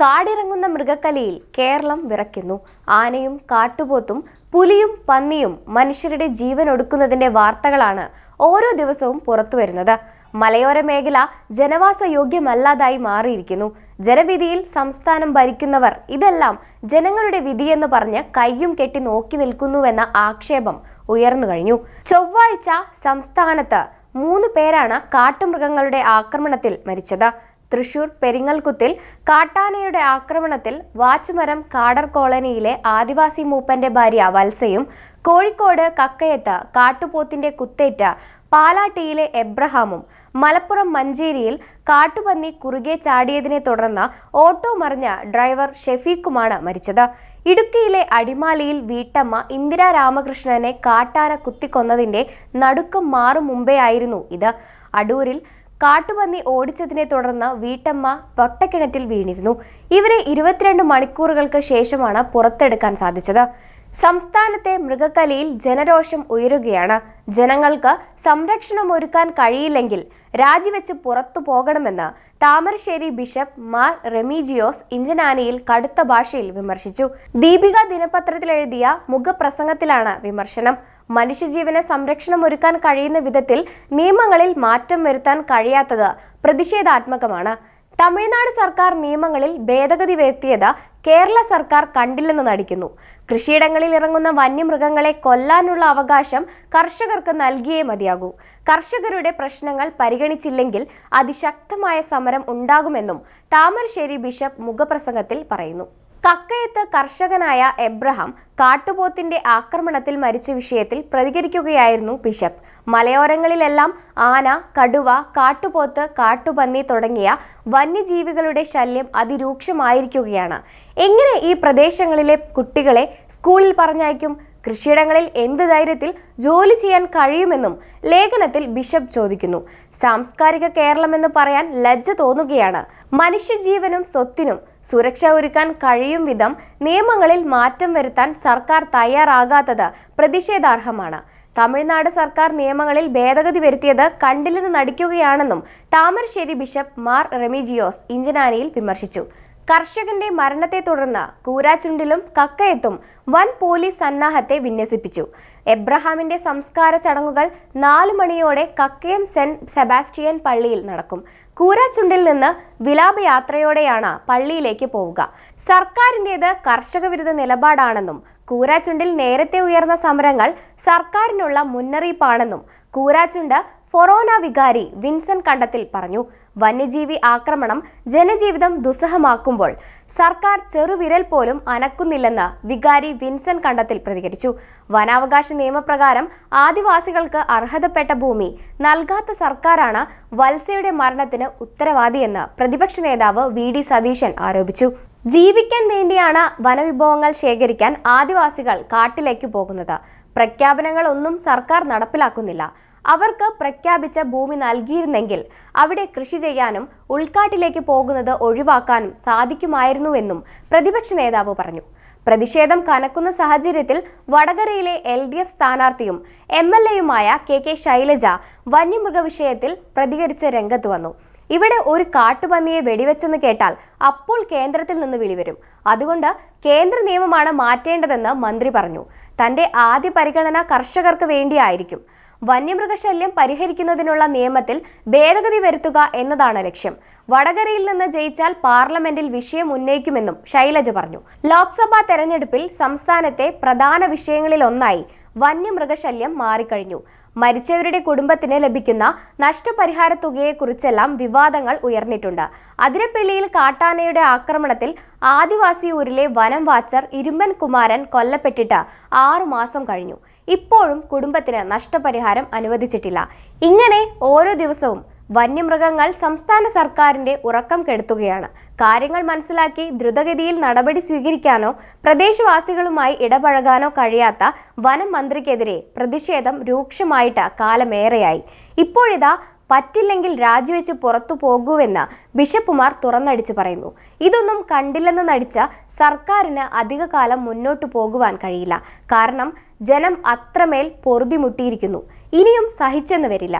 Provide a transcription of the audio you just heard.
കാടിറങ്ങുന്ന മൃഗക്കലയിൽ കേരളം വിറയ്ക്കുന്നു. ആനയും കാട്ടുപോത്തും പുലിയും പന്നിയും മനുഷ്യരുടെ ജീവൻ ഒടുക്കുന്നതിന്റെ വാർത്തകളാണ് ഓരോ ദിവസവും പുറത്തുവരുന്നത് മലയോര മേഖല ജനവാസ യോഗ്യമല്ലാതായി മാറിയിരിക്കുന്നു. ജനവിധിയിൽ സംസ്ഥാനം ഭരിക്കുന്നവർ ഇതെല്ലാം ജനങ്ങളുടെ വിധിയെന്ന് പറഞ്ഞ് കയ്യും കെട്ടി നോക്കി നിൽക്കുന്നുവെന്ന ആക്ഷേപം ഉയർന്നു കഴിഞ്ഞു. ചൊവ്വാഴ്ച സംസ്ഥാനത്ത് മൂന്ന് പേരാണ് കാട്ടുമൃഗങ്ങളുടെ ആക്രമണത്തിൽ മരിച്ചത്. തൃശൂർ പെരിങ്ങൽകുത്തിൽ കാട്ടാനയുടെ ആക്രമണത്തിൽ വാച്ചുമരം കാടർ കോളനിയിലെ ആദിവാസി മൂപ്പന്റെ ഭാര്യ വത്സയും കോഴിക്കോട് കക്കയത്ത് കാട്ടുപോത്തിന്റെ കുത്തേറ്റ പാലാട്ടിയിലെ എബ്രഹാമും മലപ്പുറം മഞ്ചേരിയിൽ കാട്ടുപന്നി കുറുകെ ചാടിയതിനെ തുടർന്ന് ഓട്ടോ മറിഞ്ഞ ഡ്രൈവർ ഷെഫീഖുമാണ് മരിച്ചത്. ഇടുക്കിയിലെ അടിമാലിയിൽ വീട്ടമ്മ ഇന്ദിര രാമകൃഷ്ണനെ കാട്ടാന കുത്തിക്കൊന്നതിന്റെ നടുക്കം മാറും മുമ്പേ ആയിരുന്നു ഇത്. അടൂരിൽ കാട്ടുപന്നി ഓടിച്ചതിനെ തുടർന്ന് വീട്ടമ്മ പൊട്ടക്കിണറ്റിൽ വീണിരുന്നു. ഇവരെ ഇരുപത്തിരണ്ട് മണിക്കൂറുകൾക്ക് ശേഷമാണ് പുറത്തെടുക്കാൻ സാധിച്ചത്. സംസ്ഥാനത്തെ മൃഗക്കലിയിൽ ജനരോഷം ഉയരുകയാണ്. ജനങ്ങൾക്ക് സംരക്ഷണം ഒരുക്കാൻ കഴിയില്ലെങ്കിൽ രാജിവെച്ച് പുറത്തു പോകണമെന്ന് താമരശ്ശേരി ബിഷപ്പ് മാർ റെമീജിയോസ് ഇഞ്ചനാനിയിൽ കടുത്ത ഭാഷയിൽ വിമർശിച്ചു. ദീപിക ദിനപത്രത്തിൽ എഴുതിയ മുഖപ്രസംഗത്തിലാണ് വിമർശനം. മനുഷ്യജീവന് സംരക്ഷണം ഒരുക്കാൻ കഴിയുന്ന വിധത്തിൽ നിയമങ്ങളിൽ മാറ്റം വരുത്താൻ കഴിയാത്തത് പ്രതിഷേധാത്മകമാണ്. തമിഴ്നാട് സർക്കാർ നിയമങ്ങളിൽ ഭേദഗതി വരുത്തിയത് കേരള സർക്കാർ കണ്ടില്ലെന്ന് നടിക്കുന്നു. കൃഷിയിടങ്ങളിൽ ഇറങ്ങുന്ന വന്യമൃഗങ്ങളെ കൊല്ലാനുള്ള അവകാശം കർഷകർക്ക് നൽകിയേ മതിയാകൂ. കർഷകരുടെ പ്രശ്നങ്ങൾ പരിഗണിച്ചില്ലെങ്കിൽ അതിശക്തമായ സമരം ഉണ്ടാകുമെന്നും താമരശ്ശേരി ബിഷപ്പ് മുഖപ്രസംഗത്തിൽ പറയുന്നു. കക്കയത്ത് കർഷകനായ എബ്രഹാം കാട്ടുപോത്തിന്റെ ആക്രമണത്തിൽ മരിച്ച വിഷയത്തിൽ പ്രതികരിക്കുകയായിരുന്നു ബിഷപ്പ്. മലയോരങ്ങളിലെല്ലാം ആന കടുവ കാട്ടുപോത്ത് കാട്ടുപന്നി തുടങ്ങിയ വന്യജീവികളുടെ ശല്യം അതിരൂക്ഷമായിരിക്കുകയാണ്. എങ്ങനെ ഈ പ്രദേശങ്ങളിലെ കുട്ടികളെ സ്കൂളിൽ പറഞ്ഞയക്കും? കൃഷിയിടങ്ങളിൽ എന്ത് ധൈര്യത്തിൽ ജോലി ചെയ്യാൻ കഴിയുമെന്നും ലേഖനത്തിൽ ബിഷപ്പ് ചോദിക്കുന്നു. സാംസ്കാരിക കേരളമെന്ന് പറയാൻ ലജ്ജ തോന്നുകയാണ്. മനുഷ്യജീവനും സ്വത്തിനും സുരക്ഷ ഒരുക്കാൻ കഴിയും വിധം നിയമങ്ങളിൽ മാറ്റം വരുത്താൻ സർക്കാർ തയ്യാറാകാത്തത് പ്രതിഷേധാർഹമാണ്. തമിഴ്നാട് സർക്കാർ നിയമങ്ങളിൽ ഭേദഗതി വരുത്തിയത് കണ്ടില്ലെന്ന് നടിക്കുകയാണെന്നും താമരശ്ശേരി ബിഷപ്പ് മാർ റെമിജിയോസ് ഇഞ്ചനാനിയിൽ വിമർശിച്ചു. കർഷകന്റെ മരണത്തെ തുടർന്ന് കൂരാച്ചുണ്ടിലും കക്കയത്തും വൻ പോലീസ് സന്നാഹത്തെ വിന്യസിപ്പിച്ചു. എബ്രഹാമിന്റെ സംസ്കാര ചടങ്ങുകൾ നാലു മണിയോടെ കക്കയം സെന്റ് സെബാസ്റ്റ്യൻ പള്ളിയിൽ നടക്കും. കൂരാച്ചുണ്ടിൽ നിന്ന് വിലാപയാത്രയോടെയാണ് പള്ളിയിലേക്ക് പോവുക. സർക്കാരിന്റേത് കർഷക വിരുദ്ധ നിലപാടാണെന്നും കൂരാച്ചുണ്ടിൽ നേരത്തെ ഉയർന്ന സമരങ്ങൾ സർക്കാരിനുള്ള മുന്നറിയിപ്പാണെന്നും കൂരാച്ചുണ്ട് ഫൊറോന വികാരി വിൻസൻ കണ്ടത്തിൽ പറഞ്ഞു. വന്യജീവി ആക്രമണം ജനജീവിതം ദുസ്സഹമാക്കുമ്പോൾ സർക്കാർ ചെറുവിരൽ പോലും അനക്കുന്നില്ലെന്ന് വികാരി വിൻസൻ കണ്ടത്തിൽ പ്രതികരിച്ചു. വനാവകാശ നിയമപ്രകാരം ആദിവാസികൾക്ക് അർഹതപ്പെട്ട ഭൂമി നൽകാത്ത സർക്കാരാണ് വത്സയുടെ മരണത്തിന് ഉത്തരവാദിയെന്ന് പ്രതിപക്ഷ നേതാവ് വി ഡി സതീശൻ ആരോപിച്ചു. ജീവിക്കാൻ വേണ്ടിയാണ് വനവിഭവങ്ങൾ ശേഖരിക്കാൻ ആദിവാസികൾ കാട്ടിലേക്ക് പോകുന്നത്. പ്രഖ്യാപനങ്ങളൊന്നും സർക്കാർ നടപ്പിലാക്കുന്നില്ല. അവർക്ക് പ്രഖ്യാപിച്ച ഭൂമി നൽകിയിരുന്നെങ്കിൽ അവിടെ കൃഷി ചെയ്യാനും ഉൾക്കാട്ടിലേക്ക് പോകുന്നത് ഒഴിവാക്കാനും സാധിക്കുമായിരുന്നുവെന്നും പ്രതിപക്ഷ നേതാവ് പറഞ്ഞു. പ്രതിഷേധം കനക്കുന്ന സാഹചര്യത്തിൽ വടകരയിലെ എൽ ഡി എഫ് സ്ഥാനാർത്ഥിയും എം എൽ എയുമായ കെ കെ ശൈലജ വന്യമൃഗ വിഷയത്തിൽ പ്രതികരിച്ച് രംഗത്ത് വന്നു. ഇവിടെ ഒരു കാട്ടുപന്നിയെ വെടിവെച്ചെന്ന് കേട്ടാൽ അപ്പോൾ കേന്ദ്രത്തിൽ നിന്ന് വിളിവരും. അതുകൊണ്ട് കേന്ദ്ര നിയമമാണ് മാറ്റേണ്ടതെന്ന് മന്ത്രി പറഞ്ഞു. തന്റെ ആദ്യ പരിഗണന കർഷകർക്ക് വേണ്ടിയായിരിക്കും. വന്യമൃഗശല്യം പരിഹരിക്കുന്നതിനുള്ള നിയമത്തിൽ ഭേദഗതി വരുത്തുക എന്നതാണ് ലക്ഷ്യം. വടകരയിൽ നിന്ന് ജയിച്ചാൽ പാർലമെന്റിൽ വിഷയം ഉന്നയിക്കുമെന്നും ശൈലജ പറഞ്ഞു. ലോക്സഭാ തെരഞ്ഞെടുപ്പിൽ സംസ്ഥാനത്തെ പ്രധാന വിഷയങ്ങളിലൊന്നായി വന്യമൃഗശല്യം മാറിക്കഴിഞ്ഞു. മരിച്ചവരുടെ കുടുംബത്തിന് ലഭിക്കുന്ന നഷ്ടപരിഹാര തുകയെക്കുറിച്ചെല്ലാം വിവാദങ്ങൾ ഉയർന്നിട്ടുണ്ട്. അതിരപ്പള്ളിയിൽ കാട്ടാനയുടെ ആക്രമണത്തിൽ ആദിവാസി ഊരിലെ വനം വാച്ചർ ഇരുമ്പൻ കുമാരൻ കൊല്ലപ്പെട്ടിട്ട് ആറു മാസം കഴിഞ്ഞു. ഇപ്പോഴും കുടുംബത്തിന് നഷ്ടപരിഹാരം അനുവദിച്ചിട്ടില്ല. ഇങ്ങനെ ഓരോ ദിവസവും വന്യമൃഗങ്ങൾ സംസ്ഥാന സർക്കാരിന്റെ ഉറക്കം കെടുത്തുകയാണ്. കാര്യങ്ങൾ മനസ്സിലാക്കി ദ്രുതഗതിയിൽ നടപടി സ്വീകരിക്കാനോ പ്രദേശവാസികളുമായി ഇടപഴകാനോ കഴിയാത്ത വനം മന്ത്രിക്കെതിരെ പ്രതിഷേധം രൂക്ഷമായിട്ട് കാലമേറെയായി. ഇപ്പോഴിതാ പറ്റില്ലെങ്കിൽ രാജിവെച്ച് പുറത്തു പോകൂവെന്ന് ബിഷപ്പുമാർ തുറന്നടിച്ചു പറയുന്നു. ഇതൊന്നും കണ്ടില്ലെന്ന് നടിച്ച സർക്കാരിന് അധികകാലം മുന്നോട്ടു പോകുവാൻ കഴിയില്ല. കാരണം ജനം അത്രമേൽ പൊറുതിമുട്ടിയിരിക്കുന്നു ഇനിയും സഹിച്ചെന്ന് വരില്ല.